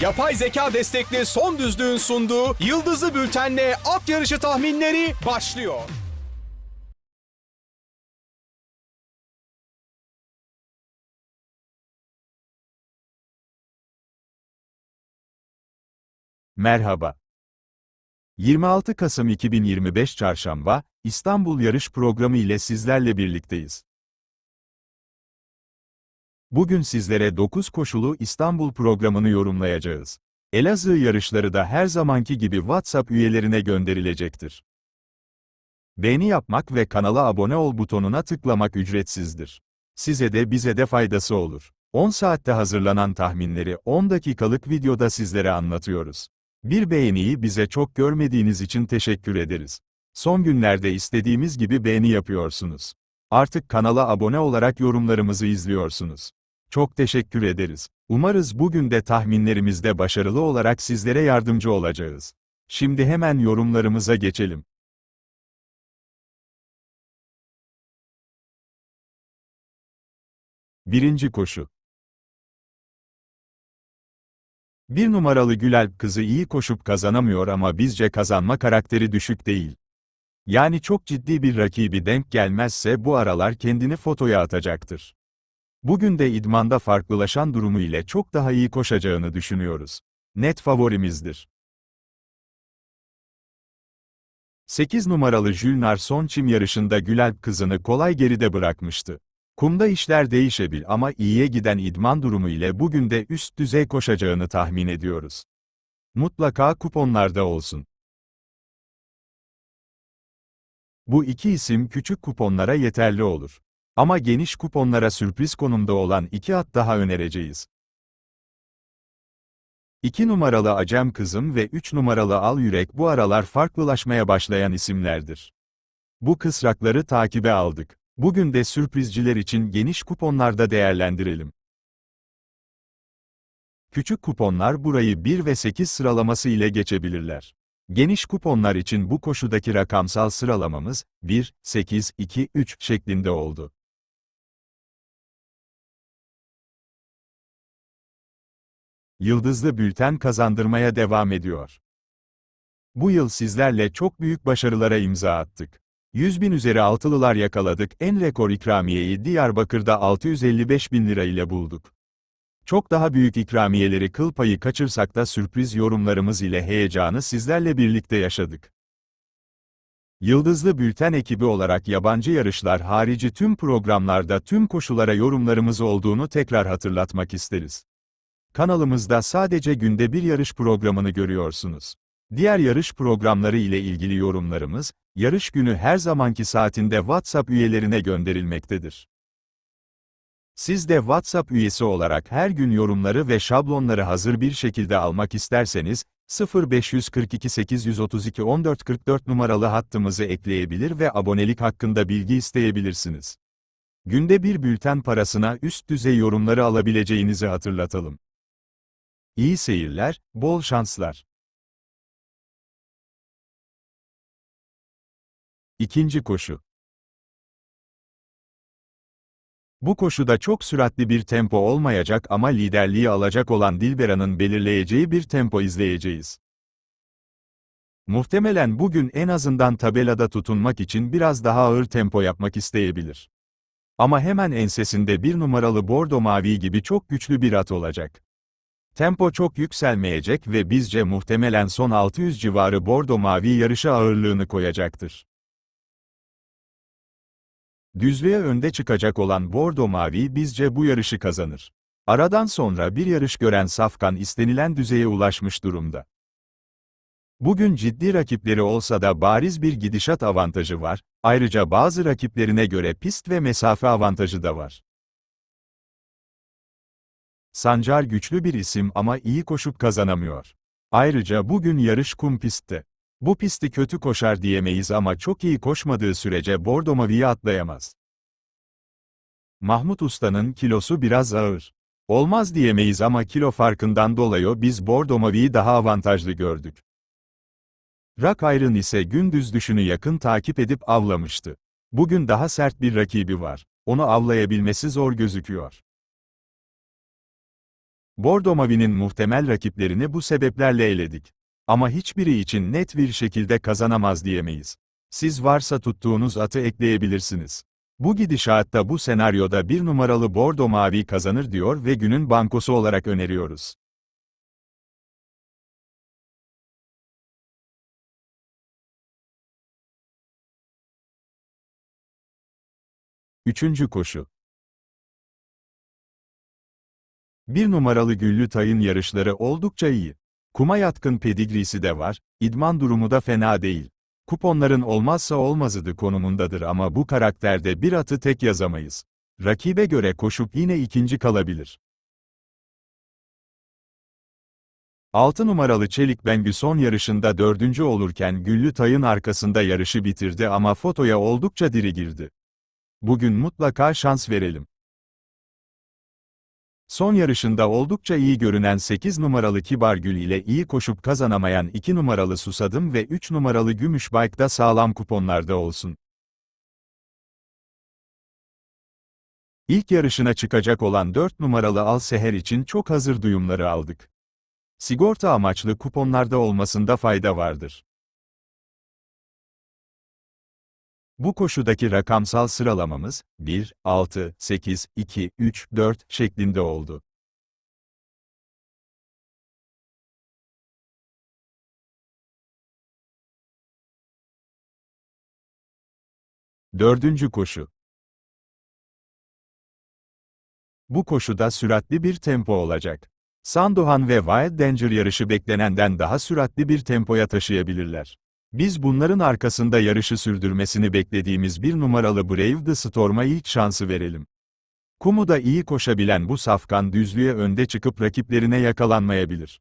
Yapay zeka destekli son düzlüğün sunduğu Yıldızlı Bülten'le at yarışı tahminleri başlıyor. Merhaba. 26 Kasım 2025 Çarşamba, İstanbul Yarış Programı ile sizlerle birlikteyiz. Bugün sizlere 9 koşulu İstanbul programını yorumlayacağız. Elazığ yarışları da her zamanki gibi WhatsApp üyelerine gönderilecektir. Beğeni yapmak ve kanala abone ol butonuna tıklamak ücretsizdir. Size de bize de faydası olur. 10 saatte hazırlanan tahminleri 10 dakikalık videoda sizlere anlatıyoruz. Bir beğeniyi bize çok görmediğiniz için teşekkür ederiz. Son günlerde istediğimiz gibi beğeni yapıyorsunuz. Artık kanala abone olarak yorumlarımızı izliyorsunuz. Çok teşekkür ederiz. Umarız bugün de tahminlerimizde başarılı olarak sizlere yardımcı olacağız. Şimdi hemen yorumlarımıza geçelim. Birinci koşu. Bir numaralı Gülalp kızı iyi koşup kazanamıyor ama bizce kazanma karakteri düşük değil. Yani çok ciddi bir rakibi denk gelmezse bu aralar kendini fotoya atacaktır. Bugün de idmanda farklılaşan durumu ile çok daha iyi koşacağını düşünüyoruz. Net favorimizdir. 8 numaralı Jülnar son çim yarışında Gülalp kızını kolay geride bırakmıştı. Kumda işler değişebilir ama iyiye giden idman durumu ile bugün de üst düzey koşacağını tahmin ediyoruz. Mutlaka kuponlarda olsun. Bu iki isim küçük kuponlara yeterli olur. Ama geniş kuponlara sürpriz konumda olan iki at daha önereceğiz. 2 numaralı Acem Kızım ve 3 numaralı Al Yürek bu aralar farklılaşmaya başlayan isimlerdir. Bu kısrakları takibe aldık. Bugün de sürprizciler için geniş kuponlarda değerlendirelim. Küçük kuponlar burayı 1 ve 8 sıralaması ile geçebilirler. Geniş kuponlar için bu koşudaki rakamsal sıralamamız 1, 8, 2, 3 şeklinde oldu. Yıldızlı Bülten kazandırmaya devam ediyor. Bu yıl sizlerle çok büyük başarılara imza attık. 100 bin üzeri altılılar yakaladık, en rekor ikramiyeyi Diyarbakır'da 655 bin lira ile bulduk. Çok daha büyük ikramiyeleri kıl payı kaçırsak da sürpriz yorumlarımız ile heyecanı sizlerle birlikte yaşadık. Yıldızlı Bülten ekibi olarak yabancı yarışlar harici tüm programlarda tüm koşulara yorumlarımız olduğunu tekrar hatırlatmak isteriz. Kanalımızda sadece günde bir yarış programını görüyorsunuz. Diğer yarış programları ile ilgili yorumlarımız, yarış günü her zamanki saatinde WhatsApp üyelerine gönderilmektedir. Siz de WhatsApp üyesi olarak her gün yorumları ve şablonları hazır bir şekilde almak isterseniz, 0542 832 1444 numaralı hattımızı ekleyebilir ve abonelik hakkında bilgi isteyebilirsiniz. Günde bir bülten parasına üst düzey yorumları alabileceğinizi hatırlatalım. İyi seyirler, bol şanslar. İkinci koşu. Bu koşuda çok süratli bir tempo olmayacak ama liderliği alacak olan Dilbera'nın belirleyeceği bir tempo izleyeceğiz. Muhtemelen bugün en azından tabelada tutunmak için biraz daha ağır tempo yapmak isteyebilir. Ama hemen ensesinde bir numaralı bordo mavi gibi çok güçlü bir at olacak. Tempo çok yükselmeyecek ve bizce muhtemelen son 600 civarı bordo mavi yarışa ağırlığını koyacaktır. Düzlüğe önde çıkacak olan Bordo Mavi bizce bu yarışı kazanır. Aradan sonra bir yarış gören Safkan istenilen düzeye ulaşmış durumda. Bugün ciddi rakipleri olsa da bariz bir gidişat avantajı var, ayrıca bazı rakiplerine göre pist ve mesafe avantajı da var. Sancar güçlü bir isim ama iyi koşup kazanamıyor. Ayrıca bugün yarış kum pistte. Bu pisti kötü koşar diyemeyiz ama çok iyi koşmadığı sürece Bordo Mavi'yi atlayamaz. Mahmut Usta'nın kilosu biraz ağır. Olmaz diyemeyiz ama kilo farkından dolayı biz Bordo Mavi'yi daha avantajlı gördük. Rock Iron ise gündüz düşünü yakın takip edip avlamıştı. Bugün daha sert bir rakibi var. Onu avlayabilmesi zor gözüküyor. Bordo Mavi'nin muhtemel rakiplerini bu sebeplerle eledik. Ama hiçbiri için net bir şekilde kazanamaz diyemeyiz. Siz varsa tuttuğunuz atı ekleyebilirsiniz. Bu gidişatta bu senaryoda bir numaralı Bordo Mavi kazanır diyor ve günün bankosu olarak öneriyoruz. Üçüncü koşu. Bir numaralı Güllü Tay'ın yarışları oldukça iyi. Kuma yatkın pedigrisi de var, idman durumu da fena değil. Kuponların olmazsa olmazıdı konumundadır ama bu karakterde bir atı tek yazamayız. Rakibe göre koşup yine ikinci kalabilir. 6 numaralı Çelik Bengü son yarışında dördüncü olurken Güllü Tay'ın arkasında yarışı bitirdi ama fotoya oldukça diri girdi. Bugün mutlaka şans verelim. Son yarışında oldukça iyi görünen 8 numaralı Kibargül ile iyi koşup kazanamayan 2 numaralı Susadım ve 3 numaralı Gümüş Bike da sağlam kuponlarda olsun. İlk yarışına çıkacak olan 4 numaralı Al Seher için çok hazır duyumları aldık. Sigorta amaçlı kuponlarda olmasında fayda vardır. Bu koşudaki rakamsal sıralamamız 1, 6, 8, 2, 3, 4 şeklinde oldu. Dördüncü koşu. Bu koşuda süratli bir tempo olacak. Sandohan ve Wild Danger yarışı beklenenden daha süratli bir tempoya taşıyabilirler. Biz bunların arkasında yarışı sürdürmesini beklediğimiz bir numaralı Brave the Storm'a ilk şansı verelim. Kumu'da iyi koşabilen bu safkan düzlüğe önde çıkıp rakiplerine yakalanmayabilir.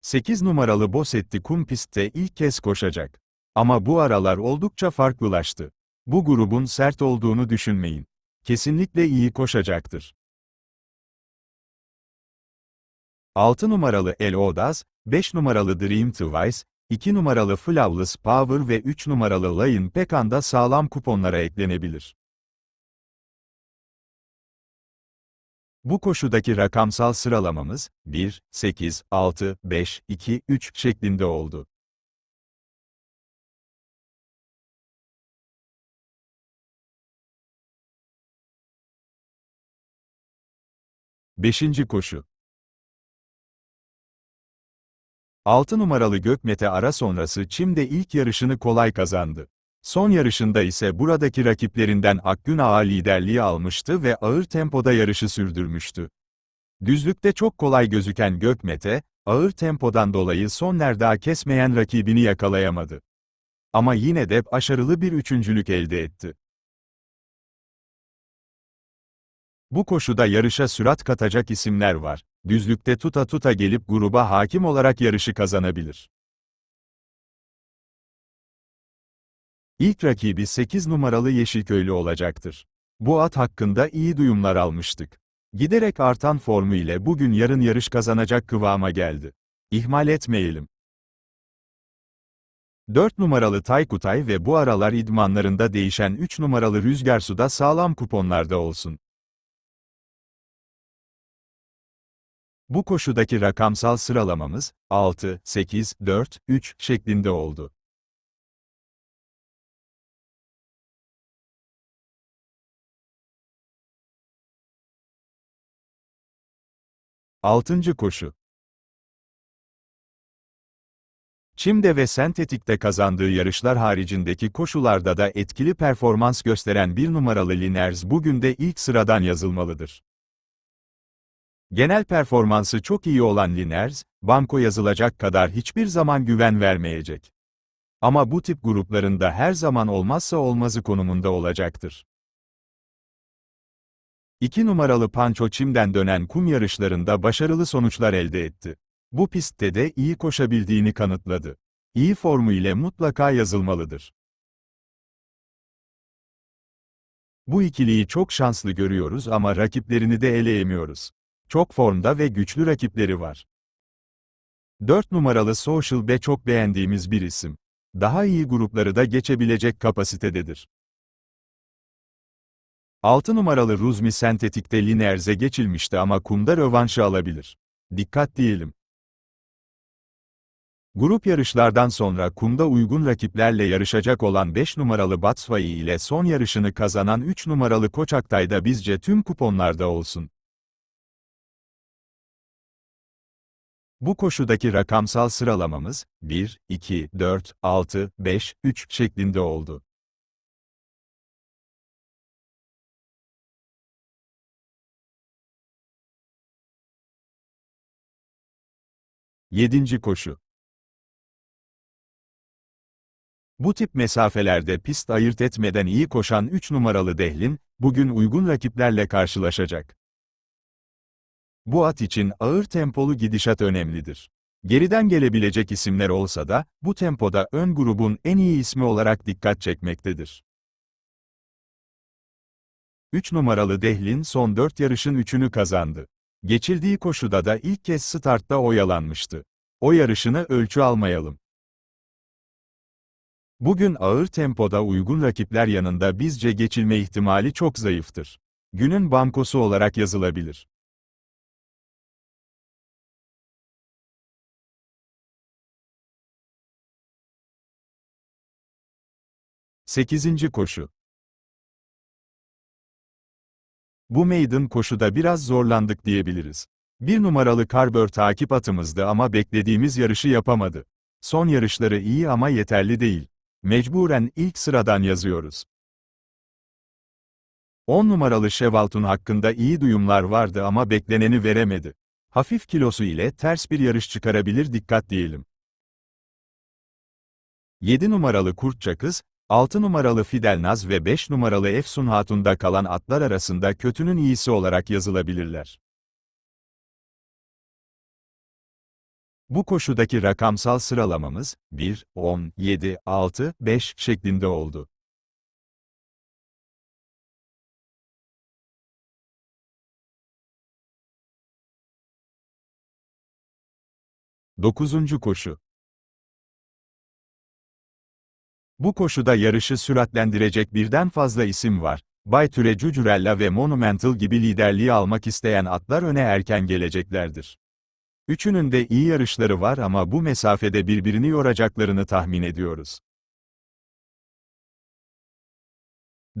8 numaralı Bosetti kum pistte ilk kez koşacak. Ama bu aralar oldukça farklılaştı. Bu grubun sert olduğunu düşünmeyin. Kesinlikle iyi koşacaktır. 6 numaralı El Odaz, 5 numaralı Dream Twice, 2 numaralı Flawless Power ve 3 numaralı Lion Pekan da sağlam kuponlara eklenebilir. Bu koşudaki rakamsal sıralamamız 1, 8, 6, 5, 2, 3 şeklinde oldu. Beşinci koşu 6 numaralı Gökmete ara sonrası Çim'de ilk yarışını kolay kazandı. Son yarışında ise buradaki rakiplerinden Akgün Ağa liderliği almıştı ve ağır tempoda yarışı sürdürmüştü. Düzlükte çok kolay gözüken Gökmete, ağır tempodan dolayı son nerda kesmeyen rakibini yakalayamadı. Ama yine de başarılı bir üçüncülük elde etti. Bu koşuda yarışa sürat katacak isimler var. Düzlükte tuta tuta gelip gruba hakim olarak yarışı kazanabilir. İlk rakibi 8 numaralı Yeşilköylü olacaktır. Bu at hakkında iyi duyumlar almıştık. Giderek artan formu ile bugün yarın yarış kazanacak kıvama geldi. İhmal etmeyelim. 4 numaralı Taykutay ve bu aralar idmanlarında değişen 3 numaralı Rüzgar Su'da sağlam kuponlarda olsun. Bu koşudaki rakamsal sıralamamız 6, 8, 4, 3 şeklinde oldu. Altıncı koşu. Çim'de ve sentetikte kazandığı yarışlar haricindeki koşularda da etkili performans gösteren bir numaralı Liners bugün de ilk sıradan yazılmalıdır. Genel performansı çok iyi olan Liners, banko yazılacak kadar hiçbir zaman güven vermeyecek. Ama bu tip gruplarında her zaman olmazsa olmazı konumunda olacaktır. 2 numaralı Pancho Çim'den dönen kum yarışlarında başarılı sonuçlar elde etti. Bu pistte de iyi koşabildiğini kanıtladı. İyi formu ile mutlaka yazılmalıdır. Bu ikiliyi çok şanslı görüyoruz ama rakiplerini de eleyemiyoruz. Çok formda ve güçlü rakipleri var. 4 numaralı Social B çok beğendiğimiz bir isim. Daha iyi grupları da geçebilecek kapasitededir. 6 numaralı Ruzmi sentetikte Lineers'e geçilmişti ama kumda rövanşı alabilir. Dikkat diyelim. Grup yarışlardan sonra kumda uygun rakiplerle yarışacak olan 5 numaralı Batsvai ile son yarışını kazanan 3 numaralı Koçaktay da bizce tüm kuponlarda olsun. Bu koşudaki rakamsal sıralamamız 1, 2, 4, 6, 5, 3 şeklinde oldu. Yedinci koşu. Bu tip mesafelerde pist ayırt etmeden iyi koşan 3 numaralı Dehlin, bugün uygun rakiplerle karşılaşacak. Bu at için ağır tempolu gidişat önemlidir. Geriden gelebilecek isimler olsa da, bu tempoda ön grubun en iyi ismi olarak dikkat çekmektedir. 3 numaralı Dehlin son 4 yarışın 3'ünü kazandı. Geçildiği koşuda da ilk kez startta oyalanmıştı. O yarışını ölçü almayalım. Bugün ağır tempoda uygun rakipler yanında bizce geçilme ihtimali çok zayıftır. Günün bankosu olarak yazılabilir. Sekizinci koşu. Bu maiden koşuda biraz zorlandık diyebiliriz. Bir numaralı Carber takip atımızdı ama beklediğimiz yarışı yapamadı. Son yarışları iyi ama yeterli değil. Mecburen ilk sıradan yazıyoruz. 10 numaralı Chevaltun hakkında iyi duyumlar vardı ama bekleneni veremedi. Hafif kilosu ile ters bir yarış çıkarabilir dikkat diyelim. 7 numaralı Kurt Çakız, 6 numaralı Fidel Naz ve 5 numaralı Efsun Hatun'da kalan atlar arasında kötünün iyisi olarak yazılabilirler. Bu koşudaki rakamsal sıralamamız 1, 10, 7, 6, 5 şeklinde oldu. Dokuzuncu koşu. Bu koşuda yarışı süratlendirecek birden fazla isim var. Bay Türe Cucurella ve Monumental gibi liderliği almak isteyen atlar öne erken geleceklerdir. Üçünün de iyi yarışları var ama bu mesafede birbirini yoracaklarını tahmin ediyoruz.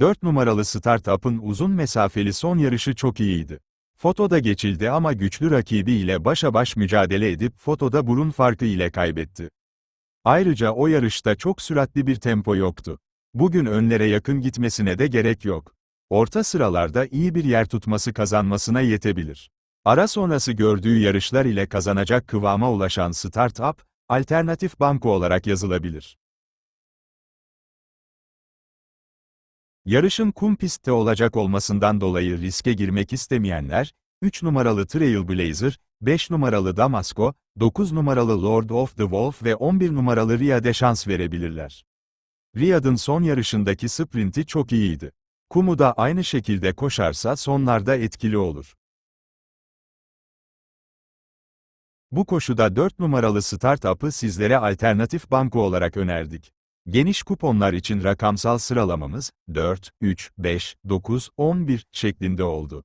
4 numaralı Startup'ın uzun mesafeli son yarışı çok iyiydi. Fotoda geçildi ama güçlü rakibi ile başa baş mücadele edip fotoda burun farkı ile kaybetti. Ayrıca o yarışta çok süratli bir tempo yoktu. Bugün önlere yakın gitmesine de gerek yok. Orta sıralarda iyi bir yer tutması kazanmasına yetebilir. Ara sonrası gördüğü yarışlar ile kazanacak kıvama ulaşan Startup, alternatif banko olarak yazılabilir. Yarışın kum pistte olacak olmasından dolayı riske girmek istemeyenler, 3 numaralı Trailblazer, 5 numaralı Damasco, 9 numaralı Lord of the Wolf ve 11 numaralı Riyad'e şans verebilirler. Riyad'ın son yarışındaki sprinti çok iyiydi. Kumu da aynı şekilde koşarsa sonlarda etkili olur. Bu koşuda 4 numaralı Startup'ı sizlere alternatif banko olarak önerdik. Geniş kuponlar için rakamsal sıralamamız 4, 3, 5, 9, 11 şeklinde oldu.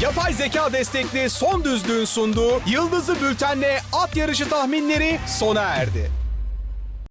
Yapay zeka destekli son düzlüğün sunduğu Yıldızı Bülten'le at yarışı tahminleri sona erdi.